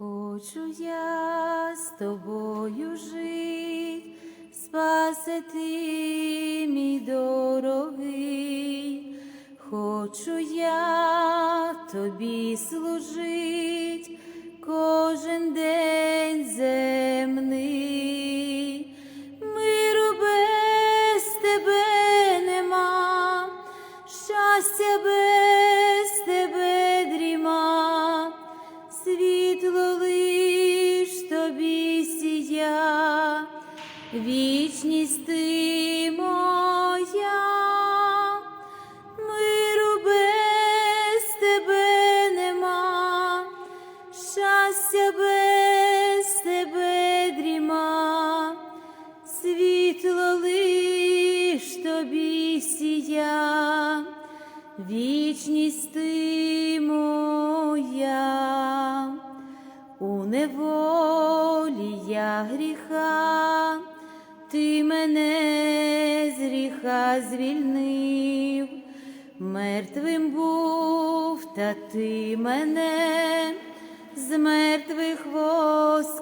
Хочу я з тобою жить, спаси ти, мій дорогий, хочу я тобі служить кожен день земний. Миру без тебе нема, щастя без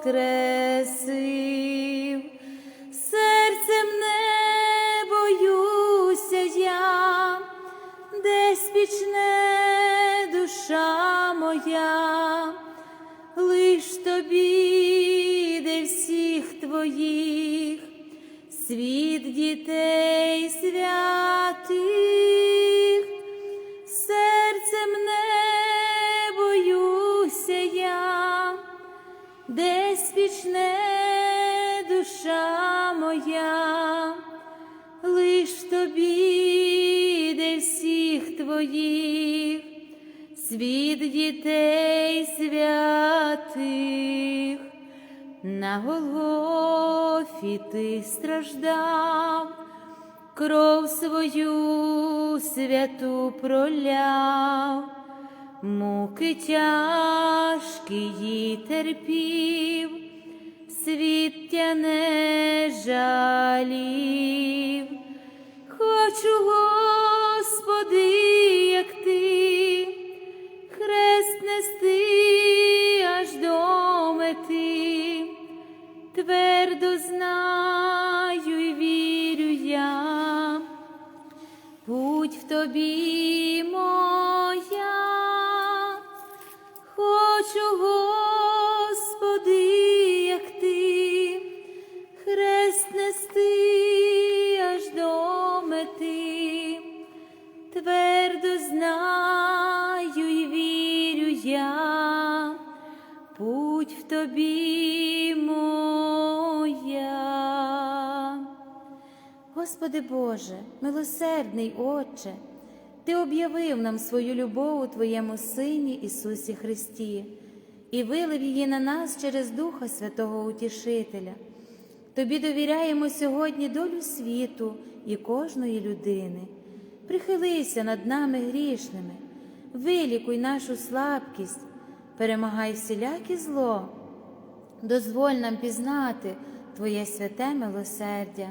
воскресив, серцем не боюся я, десь пічне душа моя, лиш тобі, де всіх твоїх, світ дітей святих, серцем не боюся я, десь вічне душа моя, лиш тобі, де всіх твоїх, світ дітей святих, на Голгофі ти страждав, кров свою святу проляв, муки тяжкі їй терпів, світ тя не жалів. Хочу, Господи, як ти, хрест нести аж до мети, твердо знаю і вірю я, путь в тобі Господи Боже, милосердний Отче, Ти об'явив нам свою любов у Твоєму Сині Ісусі Христі і вилив її на нас через Духа Святого Утішителя. Тобі довіряємо сьогодні долю світу і кожної людини. Прихилися над нами грішними, вилікуй нашу слабкість, перемагай всіляке зло. Дозволь нам пізнати Твоє святе милосердя,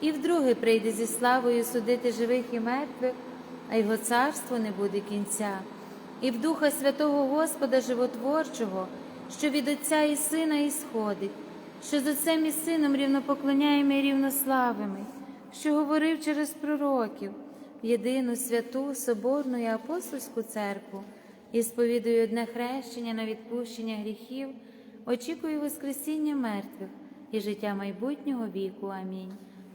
і вдруге прийде зі славою судити живих і мертвих, а його царство не буде кінця і в Духа Святого Господа Животворчого, що від Отця і Сина ісходить, що з Отцем і Сином рівнопоклоняємо і рівнославими, що говорив через пророків єдину святу, Соборну і апостольську церкву, і сповідую одне хрещення на відпущення гріхів, очікую Воскресіння мертвих і життя майбутнього віку. Амінь.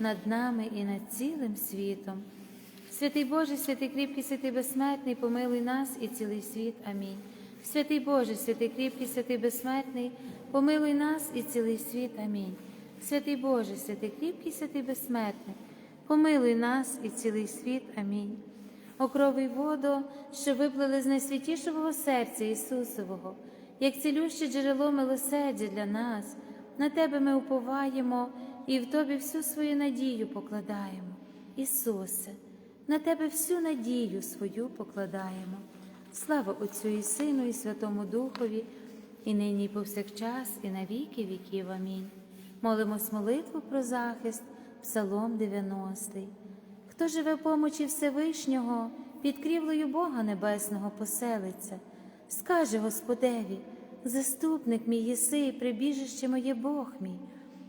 над нами і над цілим світом. Святий Боже, святий кріпкий, святий безсмертний, помилуй нас і цілий світ. Амінь. Святий Боже, святий кріпкий, святий безсмертний, помилуй нас і цілий світ. Амінь. Святий Боже, святий кріпкий, святий безсмертний, помилуй нас і цілий світ. Амінь. Окровий воду, що виплили з найсвятішого серця Ісусового, як цілюще джерело милосердя для нас, на Тебе ми уповаємо і в Тобі всю свою надію покладаємо. Ісусе, на Тебе всю надію свою покладаємо. Слава Отцю і Сину, і Святому Духові, і нині, і повсякчас, і на віки віків. Амінь. Молимось молитву про захист, Псалом 90. Хто живе в помочі Всевишнього, під крівлею Бога Небесного поселиться, скаже Господеві, заступник мій єси, прибіжище моє Бог мій,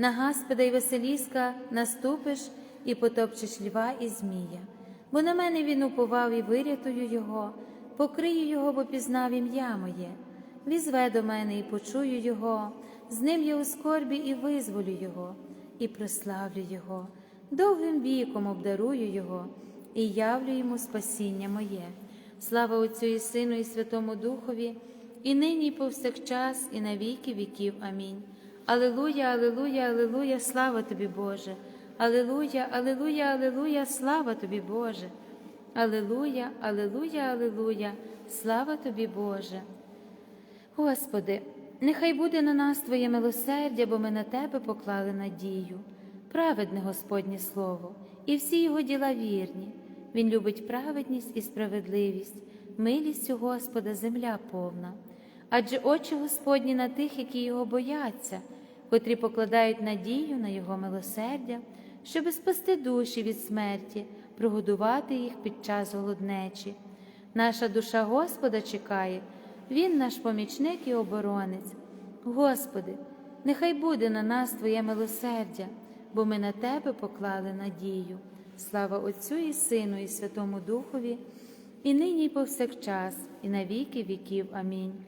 На Гаспеда й Василіска наступиш і потопчеш льва і змія. Бо на мене він уповав і вирятую його, покрию його, бо пізнав ім'я моє. Візве до мене і почую його, з ним я у скорбі і визволю його, і прославлю його, довгим віком обдарую його, і явлю йому спасіння моє. Слава Отцю і Сину, і Святому Духові, і нині, і повсякчас, і на віки віків. Амінь. Алилуя, Алилуя, Алилуя, слава тобі, Боже. Алилуя, Алилуя, Алилуя, слава тобі, Боже. Алилуя, Алилуя, Алилуя, слава тобі, Боже. Господи, нехай буде на нас Твоє милосердя, бо ми на Тебе поклали надію. Праведне Господнє Слово, і всі його діла вірні. Він любить праведність і справедливість, милістю Господа земля повна. Адже очі Господні на тих, які його бояться, котрі покладають надію на Його милосердя, щоби спасти душі від смерті, прогодувати їх під час голоднечі. Наша душа Господа чекає, Він наш помічник і оборонець. Господи, нехай буде на нас Твоє милосердя, бо ми на Тебе поклали надію. Слава Отцю і Сину, і Святому Духові, і нині, і повсякчас, і на віки віків. Амінь.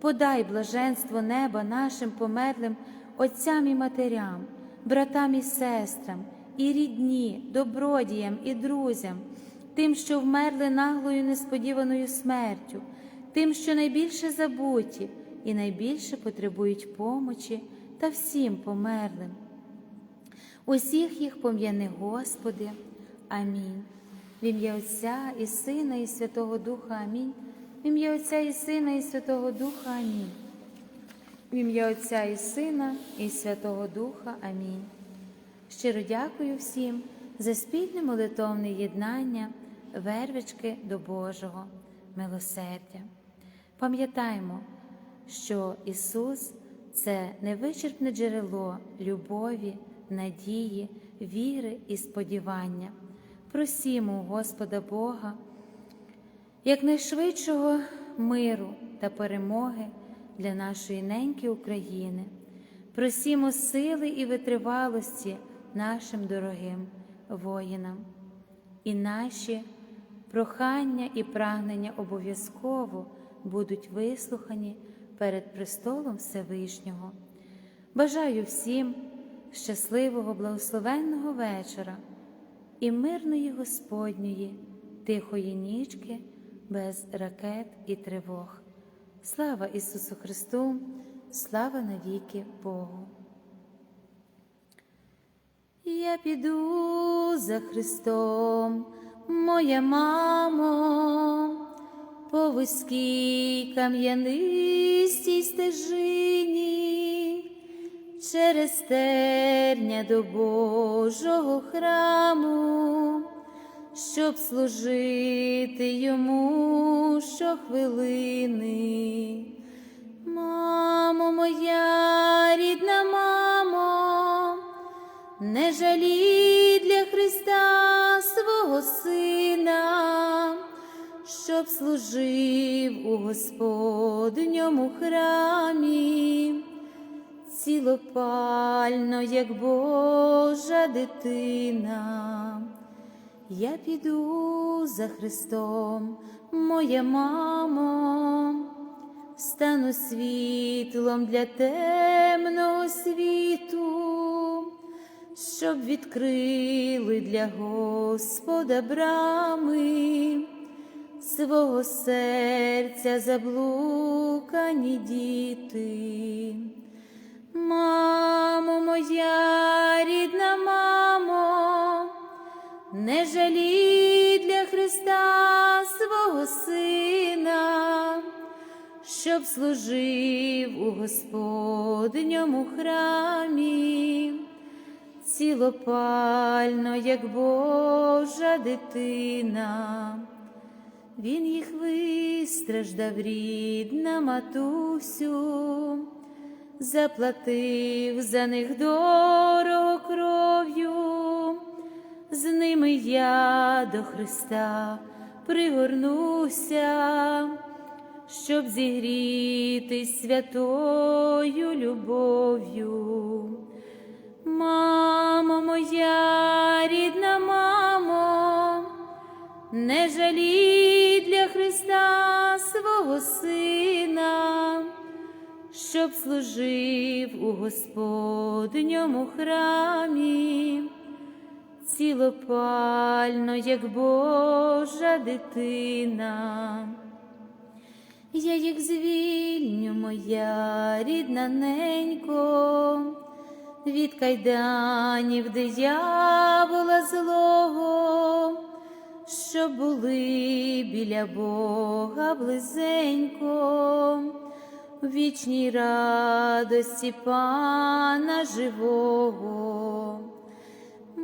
подай блаженство неба нашим померлим отцям і матерям, братам і сестрам, і рідні, добродіям і друзям, тим, що вмерли наглою несподіваною смертю, тим, що найбільше забуті і найбільше потребують помочі та всім померлим. Усіх їх пом'яни, Господи. Амінь. В ім'я Отця і Сина, і Святого Духа Амінь. В ім'я Отця і Сина, і Святого Духа Амінь. В ім'я Отця і Сина, і Святого Духа Амінь. Щиро дякую всім за спільне молитовне єднання, вервички до Божого милосердя. Пам'ятаймо, що Ісус це невичерпне джерело любові, надії, віри і сподівання. Просімо Господа Бога, якнайшвидшого миру та перемоги для нашої неньки України. Просімо сили і витривалості нашим дорогим воїнам. І наші прохання і прагнення обов'язково будуть вислухані перед престолом Всевишнього. Бажаю всім щасливого, благословенного вечора і мирної Господньої, тихої нічки, без ракет і тривог. Слава Ісусу Христу, слава навіки Богу. Я піду за Христом, моя мамо, по вузькій кам'янистій стежині, через терня до Божого храму, щоб служити йому щохвилини. Мамо моя рідна мамо, не жалі для Христа свого Сина, щоб служив у Господньому храмі, цілопально, як Божа дитина. Я піду за Христом, моя мамо, стану світлом для темного світу, щоб відкрили для Господа брами свого серця заблукані діти. Мамо моя рідна мамо, не жалі для Христа свого Сина, щоб служив у Господньому храмі, цілопально, як Божа дитина. Він їх вистраждав, рідна матусю, заплатив за них дорого кров'ю, з ними я до Христа пригорнуся, щоб зігрітись святою любов'ю. Мамо моя рідна мамо, не жалі для Христа свого Сина, щоб служив у Господньому храмі, цілопально, як Божа дитина. Я їх звільню, моя рідна ненько, від кайданів диявола злого, що були біля Бога близенько, в вічній радості Пана живого.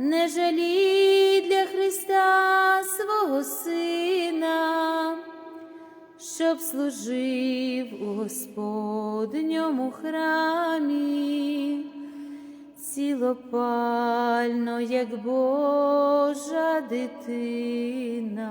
не жалій для Христа свого Сина, щоб служив у Господньому храмі, цілопально, як Божа дитина.